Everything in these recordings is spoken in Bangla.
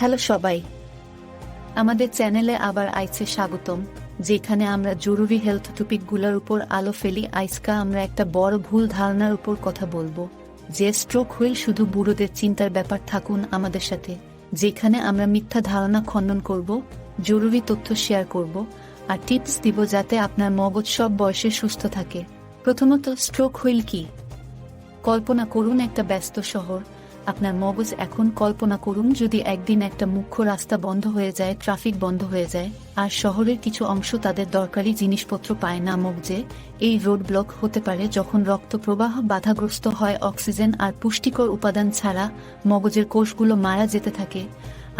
হ্যালো সবাই। আমাদের চ্যানেলে আবার আইছে স্বাগতম, যেখানে আমরা জরুরি হেলথ টপিকগুলোর উপর আলো ফেলি আইসকা আমরা একটা বড় ভুল ধারণার উপর কথা বলব। যে স্ট্রোক হয়ে শুধু বুড়োদের চিন্তার ব্যাপার থাকুন আমাদের সাথে, যেখানে আমরা মিথ্যা ধারণা খণ্ডন করব, জরুরি তথ্য শেয়ার করব, আর টিপস দিব যাতে আপনার মগজ সব বয়সে সুস্থ থাকে। প্রথমত স্ট্রোক হইল কি? কল্পনা করুন একটা ব্যস্ত শহর আপনার মগজ এখন কল্পনা করুন যদি একদিন একটা মুখ্য রাস্তা বন্ধ হয়ে যায়, ট্রাফিক বন্ধ হয়ে যায়, আর শহরের কিছু অংশ তাদের দরকারি জিনিসপত্র পায় না মগজে, এই রোড ব্লক হতে পারে যখন রক্ত প্রবাহ বাধাগ্রস্ত হয় অক্সিজেন আর পুষ্টিকর উপাদান ছাড়া মগজের কোষগুলো মারা যেতে থাকে।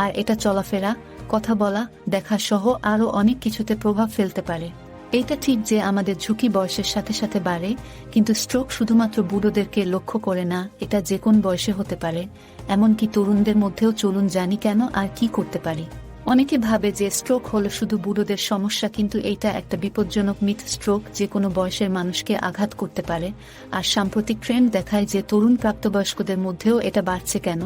আর এটা চলাফেরা, কথা বলা, দেখা সহ আরও অনেক কিছুতে প্রভাব ফেলতে পারে। এটা ঠিক যে আমাদের ঝুঁকি বয়সের সাথে সাথে বাড়ে, কিন্তু স্ট্রোক শুধুমাত্র বুড়োদেরকে লক্ষ্য করে না, এটা যে কোন বয়সে হতে পারে। এমনকি তরুণদের মধ্যেও চলুন জানি কেন আর কি করতে পারি। অনেকে ভাবে যে স্ট্রোক হলো শুধু বুড়োদের সমস্যা, কিন্তু এইটা একটা বিপজ্জনক মিথ স্ট্রোক যে কোনো বয়সের মানুষকে আঘাত করতে পারে। আর সাম্প্রতিক ট্রেন্ড দেখায় যে তরুণ প্রাপ্তবয়স্কদের মধ্যেও এটা বাড়ছে কেন?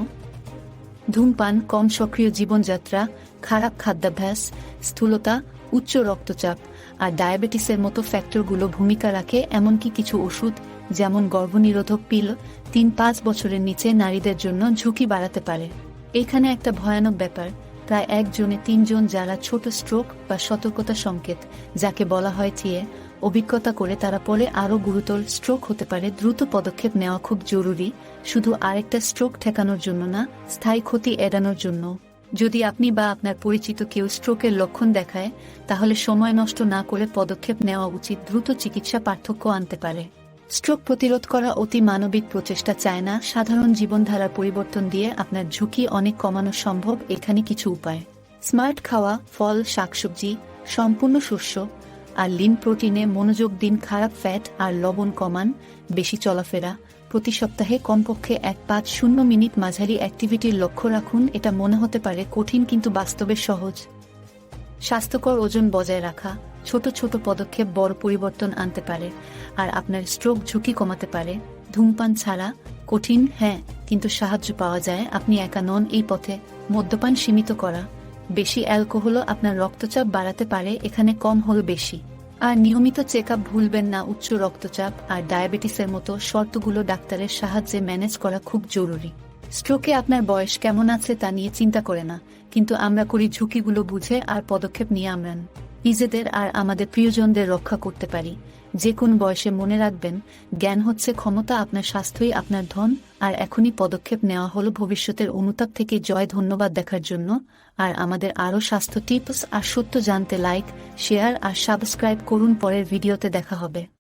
ধূমপান, কম সক্রিয় জীবনযাত্রা, খারাপ খাদ্যাভ্যাস, স্থূলতা, উচ্চ রক্তচাপ আর ডায়াবেটিসের মতো ফ্যাক্টরগুলো ভূমিকা রাখে এমনকি কিছু ওষুধ, যেমন গর্ভনিরোধক পিল, তিন পাঁচ বছরের নিচে নারীদের জন্য ঝুঁকি বাড়াতে পারে। এখানে একটা ভয়ানক ব্যাপার, প্রায় একজনে তিনজন যারা ছোট স্ট্রোক বা সতর্কতা সংকেত, যাকে বলা হয় টিয়ে অভিজ্ঞতা করে তারা পরে আরও গুরুতর স্ট্রোক হতে পারে। দ্রুত পদক্ষেপ নেওয়া খুব জরুরি। শুধু আরেকটা স্ট্রোক ঠেকানোর জন্য না, স্থায়ী ক্ষতি এড়ানোর জন্য। যদি আপনি বা আপনার পরিচিত কেউ স্ট্রোকের লক্ষণ দেখায়, তাহলে সময় নষ্ট না করে পদক্ষেপ নেওয়া উচিত। দ্রুত চিকিৎসা পার্থক্য আনতে পারে। স্ট্রোক প্রতিরোধ করা অতি মানবিক প্রচেষ্টা চায় না। সাধারণ জীবনধারার পরিবর্তন দিয়ে আপনার ঝুঁকি অনেক কমানো সম্ভব। এখানে কিছু উপায়। স্মার্ট খাওয়া, ফল, শাকসবজি, সম্পূর্ণ শস্য আর লিন প্রোটিনে মনোযোগ দিন খারাপ ফ্যাট আর লবণ কমান, বেশি চলাফেরা। প্রতি সপ্তাহে কমপক্ষে এক পাঁচ শূন্য মিনিট মাঝারি অ্যাক্টিভিটির লক্ষ্য রাখুন, এটা মনে হতে পারে কঠিন কিন্তু বাস্তবে সহজ। স্বাস্থ্যকর ওজন বজায় রাখা, ছোট ছোট পদক্ষেপ বড় পরিবর্তন আনতে পারে, আর আপনার স্ট্রোক ঝুঁকি কমাতে পারে। ধূমপান ছাড়া কঠিন হ্যাঁ কিন্তু সাহায্য পাওয়া যায়, আপনি একা নন এই পথে। মদ্যপান সীমিত করা। বেশি অ্যালকোহলও আপনার রক্তচাপ বাড়াতে পারে, এখানে কম হল বেশি। আর নিয়মিত চেক আপ ভুলবেন না উচ্চ রক্তচাপ আর ডায়াবেটিসের মতো শর্তগুলো ডাক্তারের সাহায্যে ম্যানেজ করা খুব জরুরি। স্ট্রোকে আপনার বয়স কেমন আছে তা নিয়ে চিন্তা করে না, কিন্তু আমরা করি ঝুঁকিগুলো বুঝে আর পদক্ষেপ নিয়ে আমরান। নিজেদের আর আমাদের প্রিয়জনদের রক্ষা করতে পারি। যে কোন বয়সে মনে রাখবেন, জ্ঞান হচ্ছে ক্ষমতা আপনার স্বাস্থ্যই আপনার ধন, আর এখনই পদক্ষেপ নেওয়া হলো ভবিষ্যতের অনুতাপ থেকে জয় ধন্যবাদ দেখার জন্য। আর আমাদের আরও স্বাস্থ্য টিপস আর সত্য জানতে লাইক শেয়ার আর সাবস্ক্রাইব করুন পরের ভিডিওতে দেখা হবে।